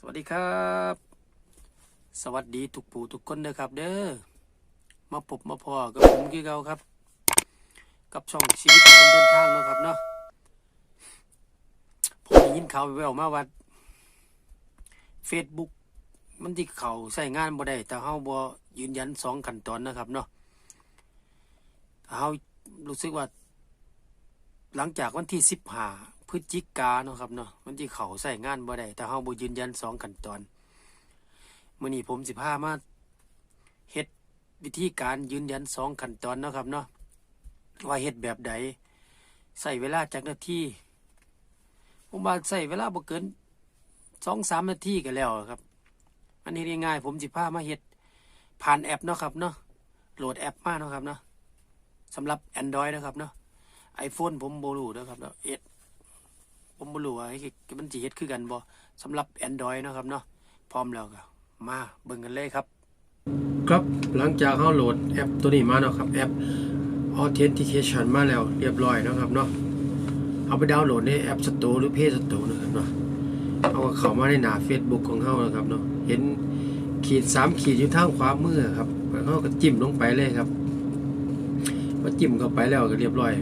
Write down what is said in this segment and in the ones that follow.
สวัสดีครับ สวัสดีทุกผู้ทุกคนเด้อครับเด้อมาพบมาพอกับผมคือเก่าครับ กับช่องชีวิตคนเดินทางเนาะครับเนาะผมได้ยินข่าวแววมาว่าเฟซบุ๊กมันที่เขาใส่งานบ่ได้แต่เฮาบ่ยืนยันสองขั้นตอนนะครับเนาะเฮารู้สึกว่า หลังจากวันที่สิบห้า พฤศจิกาเนาะครับเนาะวันที่เขาใส่งานบ่ได้แต่เฮาบ่ยืนยันสองขั้นตอนมื้อนี้ผมสิพามาเฮ็ดวิธีการยืนยันสองขั้นตอนเนาะครับเนาะว่าเฮ็ดแบบใดใส่เวลาจักนาทีผมว่าใส่เวลาบ่เกินสองสามนาทีก็แล้วครับ อันนี้ง่ายๆผมสิพามาเฮ็ดผ่านแอปเนาะครับเนาะโหลดแอปมาเนาะครับเนาะสำหรับ Android นะครับเนาะไอโฟนผมโบรูนะครับเนาะ ผมโบรูว่าไอ้มันจีเฮ็ดคือกันบ่สำหรับ Android เนาะครับเนาะพร้อมแล้วก็มาเบิ่งกันเลยครับ ครับหลังจากเขาโหลดแอปตัวนี้มาเนาะครับแอป Authentication มาแล้วเรียบร้อยนะครับเนาะเอาไปดาวน์โหลดในแอป Store หรือ Play Store นะครับเนาะเอาก็เข้ามาในหน้า Facebook ของเขานะครับเนาะเห็นขีดสามขีดอยู่ทางขวามือครับเขาก็จิ้มลงไปเลยครับพอจิ้มเข้าไปแล้วก็เรียบร้อย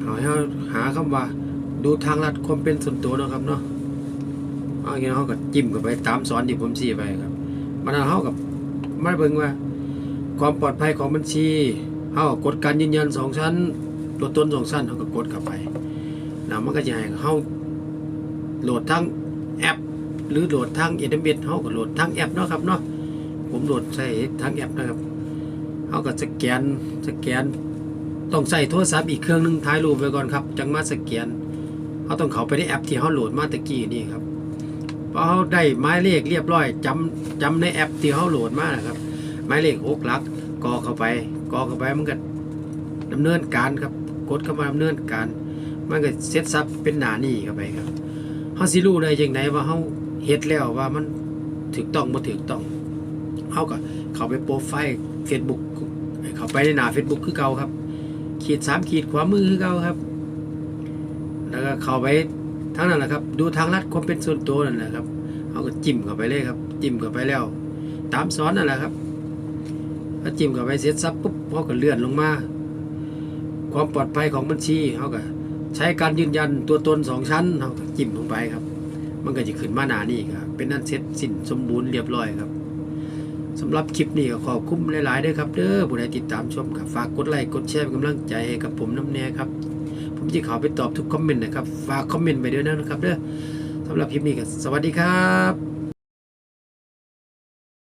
เอาให้เราหาคำว่า ดูทางลัดความเป็นส่วนตัวเนาะครับเนาะเอาอย่างนี้เขาก็จิ้มเข้าไปตามสอนที่ผมชี้ไปครับ มันเอาเขากับมาเบิ่งว่า ความปลอดภัยของบัญชีเขากดการยืนยันสองชั้นตัวตนสองชั้นเขาก็กดเข้าไปนะมันก็จะให้เขาโหลดทั้งแอป หรือโหลดทั้งอินเทอร์เน็ตเขาก็โหลดทั้งแอปเนาะครับเนาะผมโหลดใช้ทั้งแอปนะครับเขาก็สแกนสแกนต้องใส่โทรศัพท์อีกเครื่องหนึงถ่ายรูปไว้ก่อนครับ จังมาสแกน เขาต้องเข้าไปในแอปที่เขาโหลดมาตะกี้นี่ครับพอเขาได้หมายเลขเรียบร้อยจำจำในแอปที่เขาโหลดมานะครับหมายเลขหกหลักกรอกเข้าไปกรอกเข้าไปมันก็ดำเนินการครับกดเข้ามาดำเนินการ มันก็เซตซับเป็นหน้านี่เข้าไปครับเขาสิรู้ได้ยังไงว่าเขาเฮ็ดแล้วว่ามันถูกต้องบ่ถูกต้องเขาก็เข้าไปโปรไฟล์ Facebook เข้าไปในหน้า Facebook คือเก่าครับ ขีดสามขีดขวามือคือเก่าครับ แล้วก็เข้าไปทางนั้นแหละครับ ดูทางลัดความเป็นส่วนตัวนั่นแหละครับเขาก็จิ้มเข้าไปเลยครับ จิ้มเข้าไปแล้ว ตามสอนนั่นแหละครับถ้าจิ้มเข้าไปเสร็จสับปุ๊บเขาก็เลื่อนลงมา ความปลอดภัยของบัญชีเขาก็ใช้การยืนยันตัวตนสองชั้นเขาก็จิ้มลงไปครับ มันก็จะขึ้นมาหนานี่ครับเป็นนั้นเสร็จสิ้นสมบูรณ์เรียบร้อยครับสำหรับคลิปนี้ก็ขอบคุณหลายๆด้วยครับเด้อผู้ใดติดตามชมครับฝากกดไลค์กดแชร์เป็นกำลังใจให้กับผมน้ำแน่ครับ ผมจะเข้าไปตอบทุกคอมเมนต์นะครับ ฝากคอมเมนต์ไปด้วยนะครับเด้อสำหรับคลิปนี้ก็สวัสดีครับ